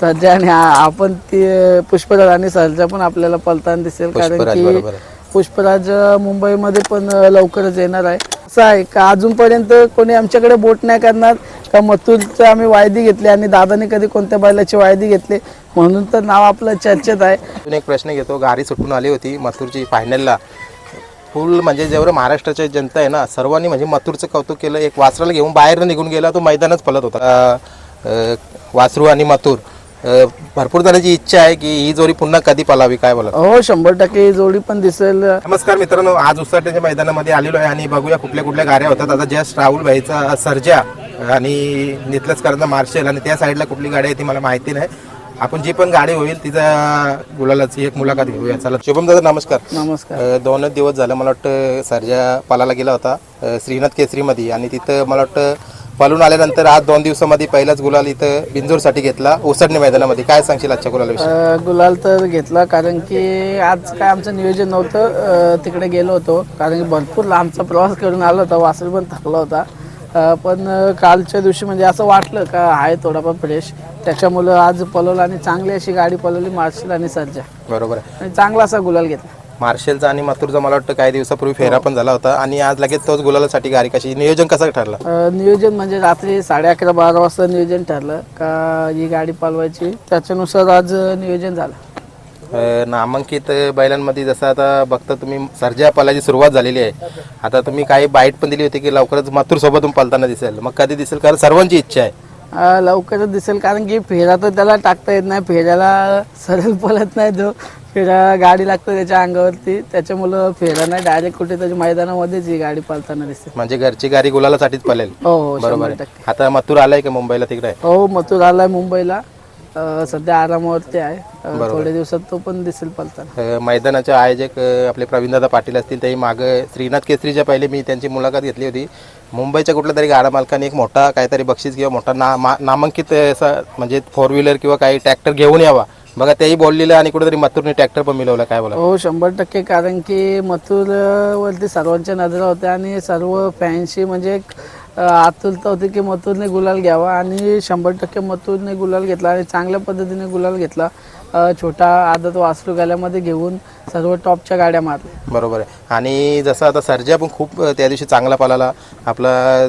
सर्जा आणि आ- आपण ती पुष्पराज आणि सर्जा पण आपल्याला पलताना दिसेल कारण पुष्पराज, की. पुष्पराज मुंबईमध्ये पण लवकरच येणार आहे. असं आहे का अजूनपर्यंत कोणी आमच्याकडे बोट नाही करणार? का मथुरचं आम्ही वायदी घेतली आणि दादाने कधी कोणत्या बैलाची वायदी घेतली? म्हणून तर नाव आपलं चर्चेत आहे. अजून एक प्रश्न घेतो. गाडी सुटून आली होती मथुरची फायनलला फुल म्हणजे जेवढं महाराष्ट्राची जनता आहे ना सर्वांनी म्हणजे मथुरचं कौतुक केलं. एक वासराला घेऊन बाहेर निघून गेला तो मैदानच फलत होता. वासरू आणि मथुर. अं, भरपूर जणांची इच्छा आहे की ही जोडी पुन्हा कधी पलावी काय बोला हो शंभर टक्के ही जोडी पण दिसेल. नमस्कार मित्रांनो आज उसाट्याच्या मैदानामध्ये आलेलो आहे आणि बघूया कुठल्या कुठल्या गाड्या होतात. आता जस्ट राहुल भाईचा सर्जा आणि नितलसकरांचा मार्शल आणि त्या साईडला कुठली गाडी आहे ती मला माहिती नाही. आपण जी पण गाडी होईल तिचा गुलालाची एक मुलाखत घेऊया. चला शुभम दादा नमस्कार. नमस्कार. दोनच दिवस झालं मला वाटतं सर्जा पालाला गेला होता श्रीनाथ केसरीमध्ये. आणि तिथं मला वाटतं पळून आल्यानंतर आज दोन दिवसामध्ये पहिलाच गुलाल इथं बिंजोरसाठी घेतला. ओसडणे मैदानामध्ये. काय सांगशील आजच्या अ, गुलाल तर घेतला कारण की आज काय आमचं नियोजन नव्हतं. अ, तिकडे गेलो होतो कारण की भरपूर लांबचा प्रवास करून आलो होता वासर पण थकला होता. अ, पण अ, कालच्या दिवशी म्हणजे असं वाटलं का आहे थोडाफार फ्रेश. त्याच्यामुळं आज पलवलं आणि चांगली अशी गाडी पलवली मार्शल आणि सर्जा बरोबर आहे. आणि चांगला असा गुलाल घेतला. मार्शलचा आणि मथुरचा मला वाटतं काही दिवसापूर्वी फेरा पण झाला होता. आणि आज लगेच तोच गुलालासाठी गाडी कशी नियोजन कसं ठरलं? अ, नियोजन म्हणजे रात्री साडे अकरा बारा वाजता नियोजन ठरलं. का ही गाडी पालवायची त्याच्यानुसार आज नियोजन झालं. अ, नामांकित बैलांमध्ये जसं आता बघता तुम्ही सर्जा पलाची सुरुवात झालेली आहे. आता तुम्ही काही बाईट पण दिली होती की लवकरच मथुर सोबत पलताना दिसेल. मग कधी दिसेल? कारण सर्वांची इच्छा आहे. अ, लवकरच दिसेल कारण की फेरा तर त्याला टाकता येत नाही. फेऱ्याला सरळ पळत नाही तो. फेरा गाडी लागतो त्याच्या अंगावरती. त्याच्यामुळं फेरा नाही डायरेक्ट कुठे त्याच्या मैदानामध्येच ही गाडी पळताना दिसेल म्हणजे घरची गाडी गुलालासाठीच पळेल. हो हो बरोबर शंभर आहे. टक्के. आता मथुर आलाय का मुंबईला तिकडे? आहे? हो मथुर आलाय मुंबईला. अ, सध्या आरामावरती आहे. अ, थोड्या दिवसात तो पण दिसेल पळताना अ, मैदानाचे आयोजक अ, आपले प्रवीणदादा पाटील असतील त्याही मागं श्रीनाथ केसरीच्या पहिले मी त्यांची मुलाखत घेतली होती. मुंबईच्या कुठल्या तरी गाडा मालकाने एक मोठा काहीतरी बक्षीस किंवा मोठा ना मा- नामांकित असा म्हणजे फोर व्हीलर किंवा काही ट्रॅक्टर घेऊन यावा. बघा तेही बोललेलं आणि कुठेतरी मथुरने ट्रॅक्टर पण मिळवला काय बोला हो शंभर टक्के. कारण की मथुर वरती सर्वांच्या नजरा होत्या आणि सर्व फॅन्सची म्हणजे एक आतुरता होती की मथुरने गुलाल घ्यावा आणि शंभर टक्के मथुरने गुलाल घेतला आणि चांगल्या पद्धतीने गुलाल घेतला. छोटा आदत वासरू गाल्यामध्ये घेऊन सर्व टॉपच्या गाड्या मारल्या. बरोबर आहे. आणि जसं आता सर्जा पण खूप त्या दिवशी चांगला पळाला. आपला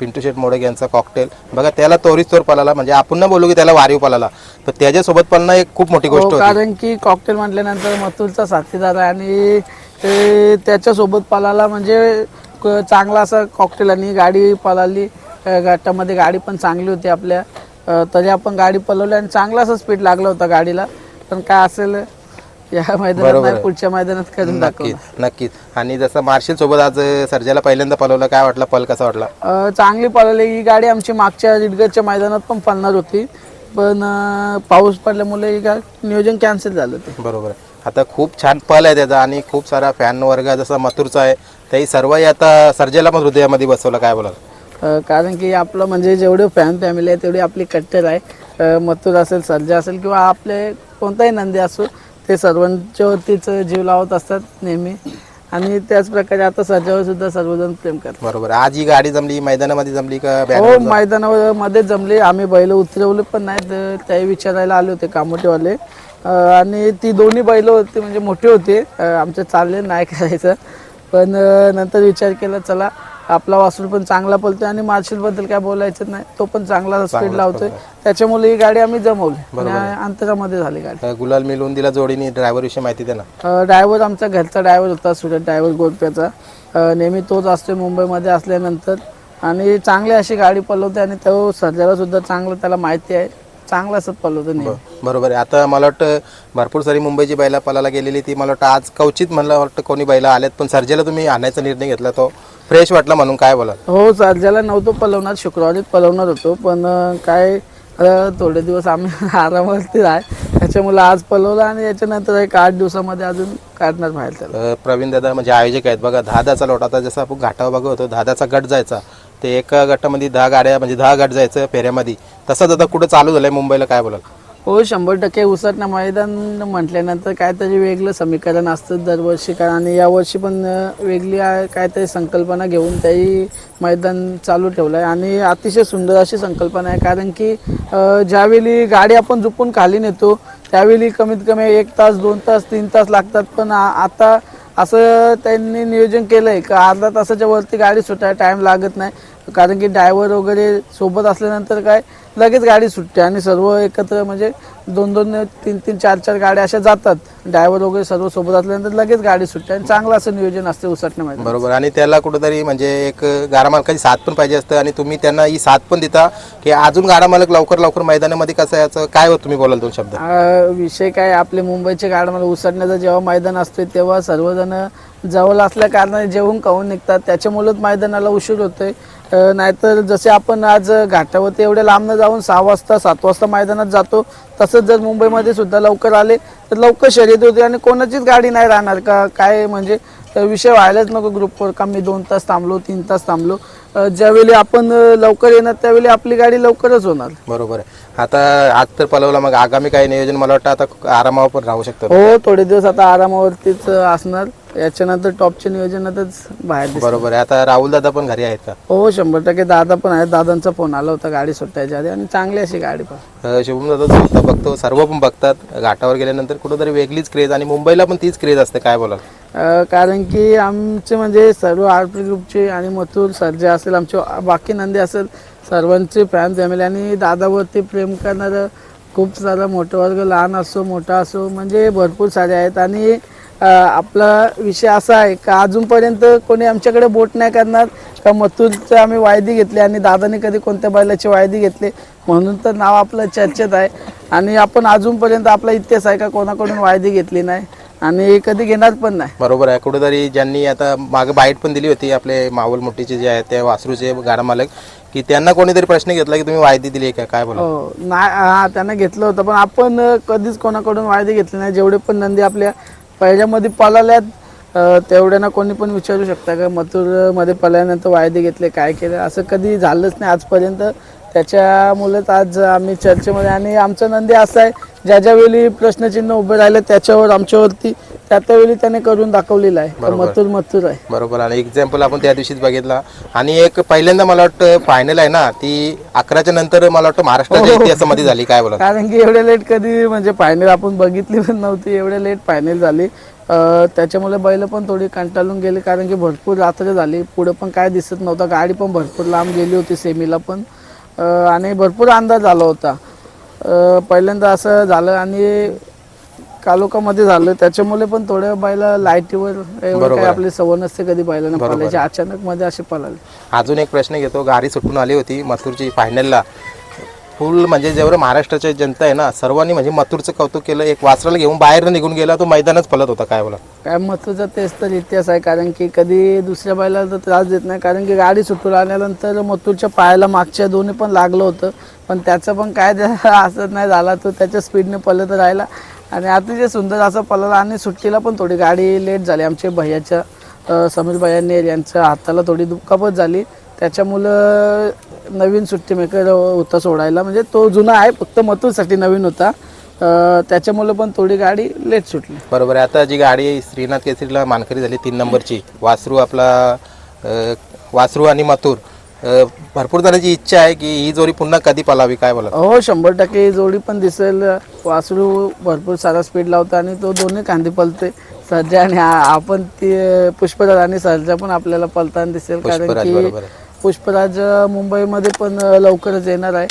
पिंटू शेठ मोडक यांचा कॉकटेल बघा त्याला तोरीच तोर पळाला. म्हणजे आपण न बोलू की त्याला वारीव पळाला. तर त्याच्यासोबत पळणं एक खूप मोठी गोष्ट हो, होती. कारण की कॉकटेल म्हटल्यानंतर मथुरचा साथीदार आहे आणि ते त्याच्यासोबत पळाला. म्हणजे क- चांगला असा कॉकटेल आणि गाडी पळाली. अ, गटामध्ये गाडी पण चांगली होती आपल्या. तरी आपण गाडी पळवली आणि चांगला असा स्पीड लागला होता गाडीला. पण काय असेल या मैदानात नाही पुढच्या मैदानात करून दाखवलं नक्कीच नक्कीच. आणि जसं मार्शल सोबत आज सर्जाला पहिल्यांदा पळवलं काय वाटलं? पल कसा वाटला? अ, चांगली पळाली ही गाडी आमची मागच्या रिडगरच्या मैदानात पण पळणार होती. पण अ, पाऊस पडल्यामुळे ही गाडी नियोजन कॅन्सल झालं ते. बरोबर आहे. आता खूप छान पल आहे त्याचा आणि खूप सारा फॅन वर्ग जसा मथुरचा आहे तेही सर्वही आता सर्जेला पण हृदयामध्ये बसवलं. काय बोला अ, कारण की आपलं म्हणजे जेवढे फॅन फॅमिली आहे तेवढी आपली कट्टर आहे. मथुर असेल सर्जा असेल किंवा आपले कोणताही नंदी असो ते सर्वांच्या वरतीच जीव लावत असतात नेहमी. आणि त्याच प्रकारे आता सर्जावर सुद्धा सर्वजण प्रेम करतात. बरोबर. आज ही गाडी जमली मैदानामध्ये जमली का हो मैदानावर मध्ये जमले. आम्ही बैल उतरवले पण नाहीत अ, त्याही विचारायला आले होते कामोटेवाले आणि ती दोन्ही बैल होती म्हणजे मोठी होती. आमचे चालले नाही करायचं पण नंतर विचार केला चला आपला वासूर पण चांगला पळतोय आणि मार्शलबद्दल काय बोलायचं नाही तो पण चांगला स्पीड लावतोय. त्याच्यामुळे ही गाडी आम्ही जमवली. आणि अंतरामध्ये झाली गाडी. गुलाल मिळवून दिला जोडीने ड्रायव्हर विषयी माहिती दे ना. ड्रायव्हर आमचा घरचा ड्रायव्हर होता सुरत ड्रायव्हर गोरप्याचा. नेहमी तोच असतोय मुंबईमध्ये असल्यानंतर. आणि चांगली अशी गाडी पळवते आणि तो सर्जाला सुद्धा चांगलं त्याला माहिती आहे. चांगलं नेहमी. बरोबर आहे. आता मला वाटतं भरपूर सारी मुंबईची बैला पलाला गेलेली ती मला वाटतं आज कवचित म्हणलं वाटतं कोणी बैला आल्यात पण सर्जेला तुम्ही आणायचा निर्णय घेतला तो. फ्रेश वाटला म्हणून काय बोला हो सर्जाला नव्हतो पळवणार शुक्रवारीच पळवणार होतो पण काय थोडे दिवस आम्ही आरामावरती आहे त्याच्यामुळे आज पळवलं आणि याच्यानंतर एक आठ दिवसामध्ये अजून काढणार बाहेर त्याला. प्रवीण दादा म्हणजे आयोजक आहेत. बघा दहा दहाचा लोट. आता जसं आपण घाटावर बघत होतो दहा दहाचा गट जायचा. ते एका गटामध्ये दहा गाड्या म्हणजे दहा गट जायचं फेऱ्यामध्ये. तसंच आता कुठं चालू झालंय मुंबईला काय बोलाल? हो शंभर टक्के उसटणं मैदान म्हटल्यानंतर काहीतरी वेगळं समीकरण असतं दरवर्षी. कारण आणि यावर्षी पण वेगळी काहीतरी संकल्पना घेऊन त्याही मैदान चालू ठेवलं आहे आणि अतिशय सुंदर अशी संकल्पना आहे. कारण की ज्यावेळी गाडी आपण झुपून खाली नेतो त्यावेळी कमीत कमी एक तास दोन तास तीन तास लागतात. पण आता असं त्यांनी नियोजन केलं आहे का? अर्धा तासाच्या वरती गाडी सुटायला टाईम लागत नाही. कारण की ड्रायव्हर वगैरे सोबत असल्यानंतर काय लगेच गाडी सुटते आणि सर्व एकत्र म्हणजे दोन दोन तीन तीन चार चार गाड्या अशा जातात. ड्रायव्हर वगैरे सर्व सोबत असल्यानंतर लगेच गाडी सुटते आणि चांगलं असं नियोजन असते उसटण्यामध्ये बरोबर. आणि त्याला कुठेतरी म्हणजे एक गाडा मालकाची साथ पण पाहिजे असतं आणि तुम्ही त्यांना ही साथ पण देता की अजून गाडा मालक लवकर लवकर मैदानामध्ये कसं याचं काय होत तुम्ही बोलाल दोन शब्द? विषय काय आपले मुंबईचे गाड मला उसटण्याचं जेव्हा मैदान असते तेव्हा सर्वजण जवळ असल्या कारणाने जेवून खाऊन निघतात. त्याच्यामुळेच मैदानाला उशीर होतोय. अ, नाहीतर जसे आपण आज घाटावरती एवढ्या लांब न जाऊन सहा वाजता सात वाजता मैदानात जातो तसंच जर मुंबईमध्ये सुद्धा लवकर आले लवकर शर्यत होते आणि कोणाचीच गाडी नाही राहणार का? काय म्हणजे विषय व्हायलाच नको ग्रुपवर का मी दोन तास थांबलो तीन तास थांबलो. ज्यावेळी आपण लवकर येणार त्यावेळी आपली गाडी लवकरच होणार. बरोबर आहे. आता आज तर पलवला मग आगामी काही नियोजन मला वाटतं आता आरामावर पण राहू शकतं. हो थोडे दिवस आता आरामावरतीच असणार. याच्यानंतर टॉपच्या नियोजनातच बाहेर. बरोबर आहे. आता राहुल दादा पण घरी आहेत का? हो शंभर टक्के दादा पण आहे दादांचा फोन आला होता गाडी सुटायच्या आधी आणि चांगली अशी गाडी पण. अ, शुभम दादा सुद्धा बघतो सर्व पण बघतात. घाटावर गेल्यानंतर कुठेतरी वेगळीच क्रेज आणि मुंबईला पण तीच क्रेज असते. काय बोलाल? अं, कारण की आमचे म्हणजे सर्व आर पी ग्रुपचे आणि मथुर सर्जे असेल आमचे बाकी नंदी असेल सर्वांचे फॅन फॅमिली आणि दादावरती प्रेम करणारं खूप सारा मोठा वर्ग लहान असो मोठा असो म्हणजे भरपूर सारे आहेत. आणि आपला विषय असा आहे का अजूनपर्यंत कोणी आमच्याकडे बोट नाही करणार? का मथुरचं आम्ही वायदी घेतली आणि दादाने कधी कोणत्या बैलाची वायदी घेतली? म्हणून तर नाव आपलं चर्चेत आहे. आणि आपण अजूनपर्यंत आपला इतिहास आहे का कोणाकडून वायदी घेतली नाही? आणि कधी घेणार पण नाही. बरोबर आहे. कुठेतरी ज्यांनी आता मागे बाईट पण दिली होती आपले मावल मोठीचे जे आहेत ते वासरूचे गाडा मालक की त्यांना कोणीतरी प्रश्न घेतला की तुम्ही वायदी दिली आहे का? काय बोला हो नाही हा त्यांना घेतलं होतं पण आपण कधीच कोणाकडून वायदे घेतले नाही. जेवढे पण नंदी आपल्या पहिल्यामध्ये पळाल्यात अ, तेवढ्यांना कोणी पण विचारू शकता का? मथुरमध्ये पळाल्यानंतर वायदे घेतले काय केलं? असं कधी झालंच नाही आजपर्यंत. त्याच्यामुळेच आज आम्ही चर्चेमध्ये आणि आमचं नंदी असं आहे ज्या ज्या वेळी प्रश्नचिन्ह उभे राहिले त्याच्यावर आमच्यावरती त्या त्यावेळी त्याने करून दाखवलेलं आहे. मथुर मथुर आहे. बरोबर. आणि एक्झाम्पल आपण त्या दिवशीच बघितला. आणि एक पहिल्यांदा मला वाटतं फायनल आहे ना ती अकराच्या नंतर मला वाटतं महाराष्ट्राच्या इतिहासामध्ये झाली. काय बोला कारण की एवढे लेट कधी म्हणजे फायनल आपण बघितली पण नव्हती. एवढे लेट फायनल झाली. त्याच्यामुळे बैल पण थोडी कंटाळून गेली कारण की भरपूर रात्र झाली. पुढे पण काय दिसत नव्हतं. गाडी पण भरपूर लांब गेली होती सेमीला पण. आणि भरपूर अंदाज आला होता. अं, पहिल्यांदा असं झालं आणि कालोखामध्ये झालं. त्याच्यामुळे पण थोड्या बैला लाईटीवर एवढं बरोबर काय आहे. आपली सवय नसते कधी बैलांना बरोबर पळायची. अचानक मध्ये असे पळाले. अजून एक प्रश्न घेतो. गाडी सुटून आली होती मथुरची फायनलला फुल म्हणजे जेवढं महाराष्ट्राची जनता आहे ना सर्वांनी म्हणजे मथुरचं कौतुक केलं एक वासराला घेऊन बाहेर निघून गेला तो मैदानच पलत होता काय बोला काय मथुरचा तेच तर इतिहास आहे कारण की कधी दुसऱ्या बायला तर त्रास देत नाही कारण की गाडी सुटून आल्यानंतर मथुरच्या पायाला मागच्या दोन्ही पण लागलं होतं पण त्याचं पण काय त्या- असं नाही झाला तो त्याच्या स्पीडने पलत राहिला. आणि अतिशय सुंदर असं पलला आणि सुट्टीला पण थोडी गाडी लेट झाली आमच्या भैयाच्या समीर भैया नेर यांच्या हाताला थोडी दुखापत झाली. त्याच्यामुळं नवीन सुट्टी मेकर होता सोडायला. म्हणजे तो जुना आहे फक्त मथुरसाठी नवीन होता. त्याच्यामुळं पण थोडी गाडी लेट सुटली. बरोबर आहे. आता जी गाडी आहे, श्रीनाथ केसरीला मानकरी झाली तीन नंबरची. वासरू आपला वासरू आणि मथुर. भरपूर जणांची इच्छा आहे की ही जोडी पुन्हा कधी पलावी काय बोला हो शंभर टक्के ही जोडी पण दिसेल. वासरू भरपूर सारा स्पीड लावतो आणि तो दोन्ही कांदी पलते सर्जा आणि आपण ती पुष्पराज आणि सर्जा पण आपल्याला पलताना दिसेल. कारण की पुष्पराज मुंबईमध्ये पण लवकरच येणार आहे.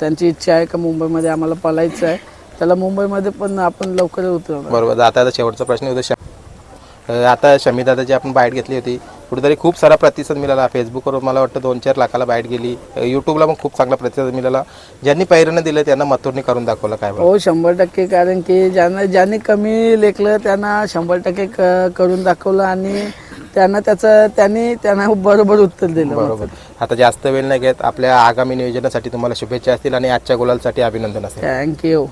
त्यांची इच्छा आहे का मुंबईमध्ये आम्हाला पलायचं आहे. त्याला मुंबईमध्ये पण आपण लवकर उतरवणार. बरोबर. आता शेवटचा प्रश्न होतो आता शमी दादाची आपण बाईट घेतली होती कुठेतरी खूप सारा प्रतिसाद मिळाला. फेसबुकवर मला वाटतं दोन चार लाखाला बाईट गेली. यूट्यूबला पण खूप चांगला प्रतिसाद मिळाला. ज्यांनी पैरणं दिलं त्यांना मथुरनी करून दाखवलं. काय हो शंभर टक्के. कारण की ज्यांना ज्यांनी कमी लेखलं त्यांना शंभर टक्के करून दाखवलं. आणि त्यांना त्याचं त्यांनी त्यांना बरोबर उत्तर दिलं बरोबर. आता जास्त वेळ नाही घेत. आपल्या आगामी नियोजनासाठी तुम्हाला शुभेच्छा असतील आणि आजच्या गुलालसाठी अभिनंदन असेल. थँक्यू